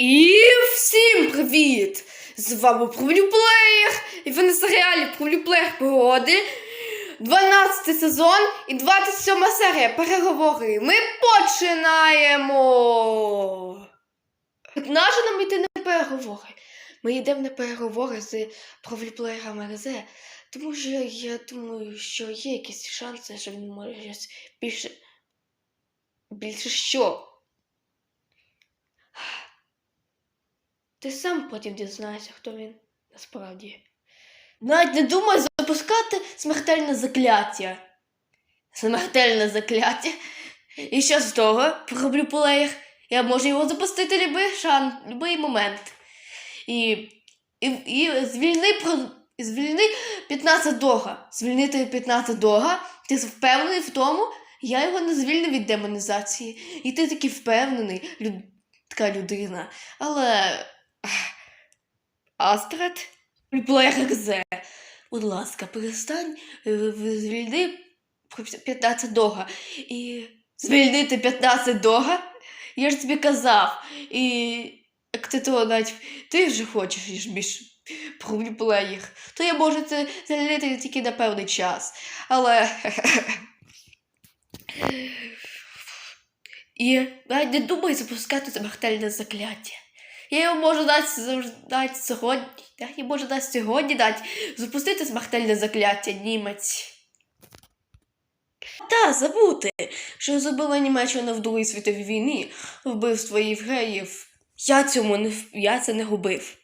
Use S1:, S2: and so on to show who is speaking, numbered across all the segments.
S1: І всім привіт! З вами Провлюплеєр, і ви на серіалі Провлюплеєр пригоди. 12 сезон і 27 серія. Переговори. Ми починаємо. Нащо нам йти на переговори? Ми йдемо на переговори з Провлюплеєром РЗ, тому що я думаю, що є якісь шанси, що він може щось більше. Більше що? Ти сам потім дізнаєшся, хто він насправді. Навіть не думай запускати смертельне закляття. Смертельне закляття. І що з того? Пороблю плеєр. Я можу його запустити любий шанс, любий момент. І, і, і звільни. Звільни 15 дога. Звільнити 15 дога. Ти впевнений в тому, я його не звільню від демонізації. І ти такий впевнений, люд... така людина. Але. Астрад, Блерзе, будь ласка, перестань е, звільни 15 дога. І звільнити 15 дога? Я ж тобі казав. І як ти того навіть ти вже хочеш ніж більш проблеєр, то я можу це звільнити тільки на певний час. Але. І навіть не думай запускати смертельне закляття. Я його можу дати, дати сьогодні. Я їй можу дати сьогодні дати запустити смертельне закляття німець. Та, забути, що зробила Німеччина в Другій світовій війні вбивство євреїв. Я цьому не я це не робив.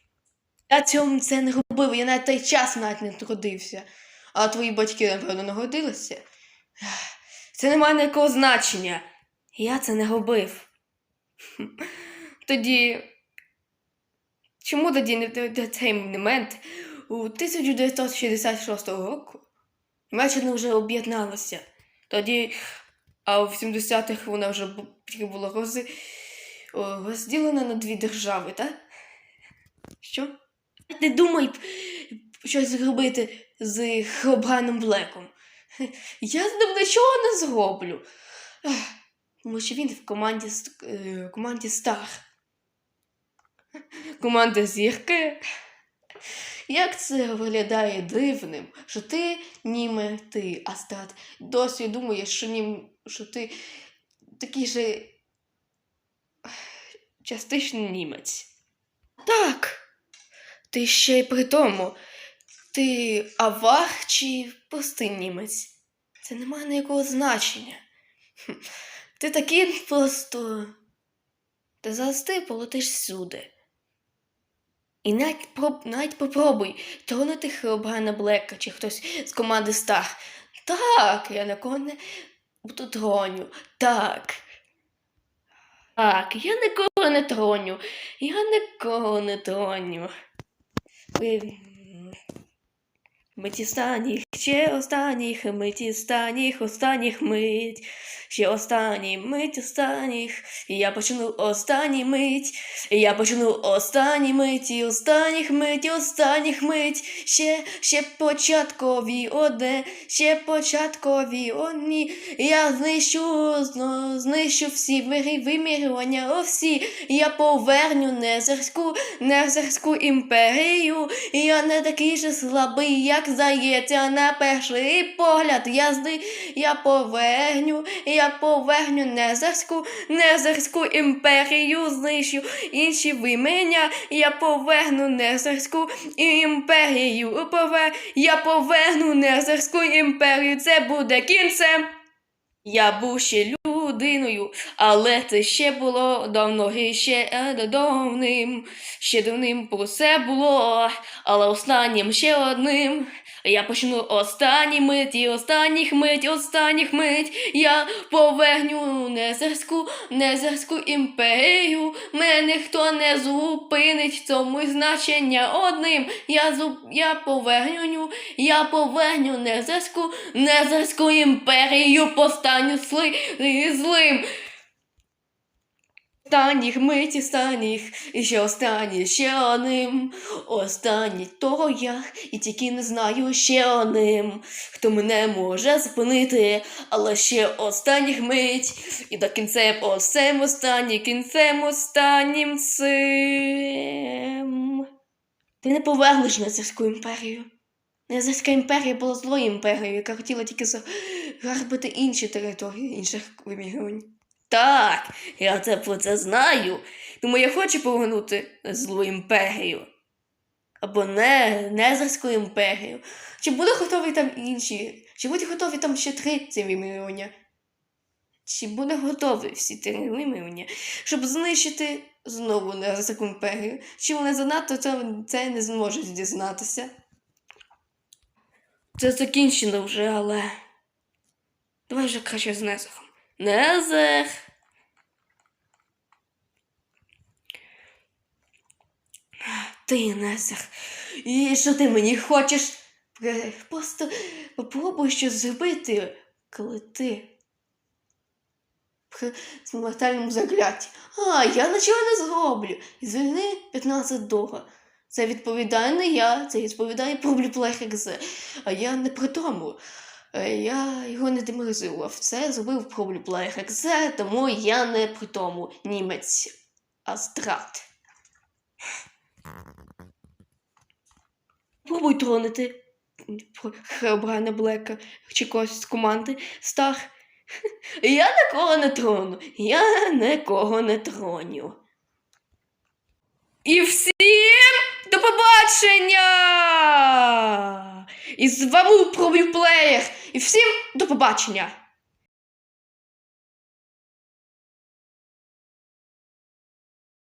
S1: Я цьому це не робив, я навіть той час навіть не народився. А твої батьки, напевно, народилися. Це не має ніякого значення. Я це не робив. Тоді. Чому тоді не цей момент у 1966 року Німеччина вже об'єдналася. Тоді, а в 70-х вона вже була роз... розділена на дві держави, так? Що? Не думай щось зробити з Хробраном Блеком. Я з ним нічого не зроблю. Тому що він в команді, е, команді Стар. Команда зірки. Як це виглядає дивним, що ти німе ти, Астат, досі думаєш, що, нім, що ти такий же частичний німець. Так. Ти ще й при тому, ти авар чи простий німець? Це не має ніякого значення. Ти такий просто. Та зараз ти полетиш всюди. І навіть, проб, навіть попробуй тронути Херобрана Блека чи хтось з команди Стар. Так, я нікого не буду троню. Так. Так, я нікого не троню. Я нікого не троню. Миті останніх, ще останніх, миті останніх, останніх мить, ще останній мить останніх, і я почну останній мить, і я почну останній миті, останніх мить, останніх мить, ще, ще початкові одне, ще початкові одні, я знищу, знищу всі вимірювання, о всі, я поверню незерську, незерську імперію, я не такий же слабий, як здається, на перший погляд. Я зди, я поверню, я поверню незерську, незерську імперію, знищу інші вимення, я поверну незерську імперію, я поверну незерську імперію, це буде кінцем. Я був ще людиною, але це ще було давно і ще е, давним, ще давним про все було, але останнім ще одним. Я почну останні миті, останніх мить, останніх мить. Я поверню незерську, незерську імперію. Мене ніхто не зупинить цьому значення одним. Я зу, я поверню, я поверню незерську, незерську імперію, постану сли, злим. Останніх мить останніх, і ще останні ще одним. Останній то я, і тільки не знаю ще одним, хто мене може зупинити, але ще останніх мить, і до кінцем осем останній, кінцем останнім цим. Ти не повернеш Незерську імперію. Незерська імперія була злою імперією, яка хотіла тільки загарбити інші території інших регіонів. Так, я це про це знаю. Тому я хочу повернути злу імперію. Або не Незерську імперію. Чи буде готові там інші? Чи будуть готові там ще три цивілізування? Чи буде готові всі три вимірення, щоб знищити знову Незерську імперію? Чи вони занадто це, це не зможуть дізнатися? Це закінчено вже, але. Давай вже краще з Незером. Незер! Ти, Незер. І що ти мені хочеш? Е, Просто попробуй щось зробити, коли ти при смертельному закляті. А, я нічого не зроблю. І звільни 15 доларів. Це відповідає не я, це відповідає пробліплех екзе. А я не при тому. Е, Я його не деморизував. Це зробив пробліплех екзе, тому я не при тому німець, а страт. Пробуй тронути Хеобрана Блека чи когось з команди Стар. Я нікого не трону. Я нікого не троню. І всім до побачення! І з вами був Пробіплеєр. І всім до побачення!